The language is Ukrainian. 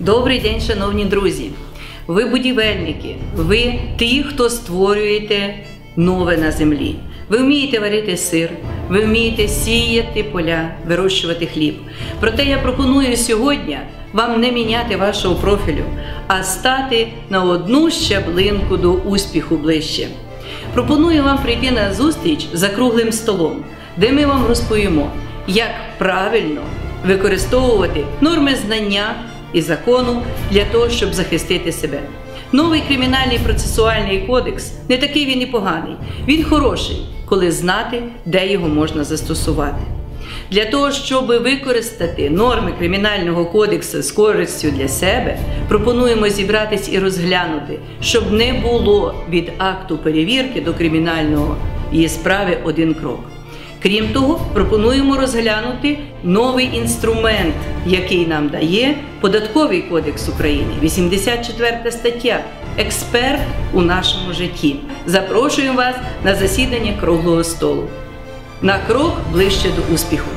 Добрий день, шановні друзі! Ви будівельники, ви ті, хто створюєте нове на землі. Ви вмієте варити сир, ви вмієте сіяти поля, вирощувати хліб. Проте я пропоную сьогодні вам не міняти вашого профілю, а стати на одну щаблинку до успіху ближче. Пропоную вам прийти на зустріч за круглим столом, де ми вам розповімо, як правильно використовувати норми знання і закону для того, щоб захистити себе. Новий кримінальний процесуальний кодекс не такий він і поганий. Він хороший, коли знати, де його можна застосувати. Для того, щоб використати норми кримінального кодексу з користю для себе, пропонуємо зібратись і розглянути, щоб не було від акту перевірки до кримінального справи один крок. Крім того, пропонуємо розглянути новий інструмент, який нам дає Податковий кодекс України, 84 стаття. Експерт у нашому житті. Запрошуємо вас на засідання круглого столу. На крок ближче до успіху.